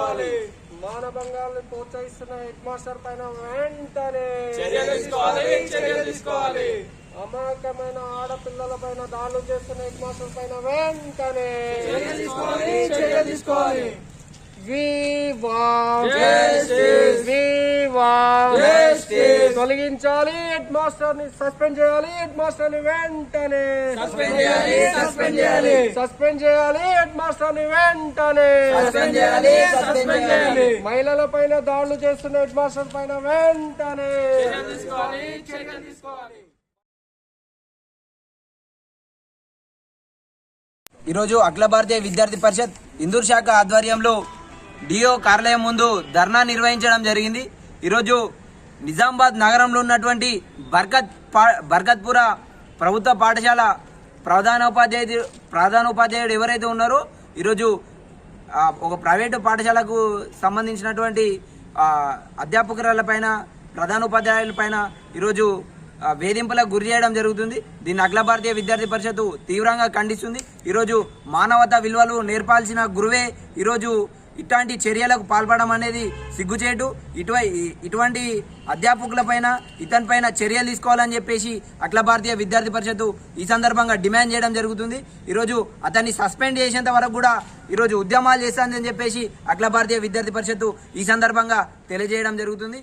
తీసుకోవాలి మానభంగాల్ని ప్రోత్సహిస్తున్న head master పైన వెంటనే చర్యలు తీసుకోవాలి చర్యలు తీసుకోవాలి. అమాయకమైన ఆడపిల్లల పైన దాడులు చేస్తున్న హెడ్ మాస్టర్ పైన వెంటనే చర్యలు తీసుకోవాలి చర్యలు తీసుకోవాలి. తొలగించాలి హెడ్ మాస్టర్ని సస్పెండ్ చేయాలి హెడ్ మాస్టర్ని వెంటనే సస్పెండ్ చేయాలి సస్పెండ్ చేయాలి. సస్పెండ్ చేయాలి హెడ్ మాస్టర్ని వెంటనే. సస్పెండ్ చేయాలి సస్పెండ్ చేయాలి. మహిళల పైన దాడులు చేస్తున్న హెడ్ మాస్టర్ పైన వెంటనే. తీసుకోవాలి చర్యలు తీసుకోవాలి. ఈరోజు అఖిల భారతీయ విద్యార్థి పరిషత్ ఇందూర్ శాఖ ఆధ్వర్యంలో డిఓ కార్యాలయం ముందు ధర్నా నిర్వహించడం జరిగింది. ఈరోజు నిజామాబాద్ నగరంలో ఉన్నటువంటి బర్కత్ పా బర్కత్పుర ప్రభుత్వ పాఠశాల ప్రధానోపాధ్యాయుడు ప్రధానోపాధ్యాయుడు ఎవరైతే ఉన్నారో ఈరోజు ఒక ప్రైవేటు పాఠశాలకు సంబంధించినటువంటి అధ్యాపకురాల పైన ప్రధానోపాధ్యాయుల పైన ఈరోజు వేధింపులకు గురి చేయడం జరుగుతుంది. దీన్ని అఖిల భారతీయ విద్యార్థి పరిషత్తు తీవ్రంగా ఖండిస్తుంది. ఈరోజు మానవతా విలువలు నేర్పాల్సిన గురువే ఈరోజు ఇట్లాంటి చర్యలకు పాల్పడడం అనేది సిగ్గుచేటు. ఇటువై ఇటువంటి అధ్యాపకులపైన ఇతనిపైన చర్యలు తీసుకోవాలని చెప్పేసి అఖిల భారతీయ విద్యార్థి పరిషత్తు ఈ సందర్భంగా డిమాండ్ చేయడం జరుగుతుంది. ఈరోజు అతన్ని సస్పెండ్ చేసేంత వరకు కూడా ఈరోజు ఉద్యమాలు చేస్తానని చెప్పేసి అఖిల భారతీయ విద్యార్థి పరిషత్తు ఈ సందర్భంగా తెలియజేయడం జరుగుతుంది.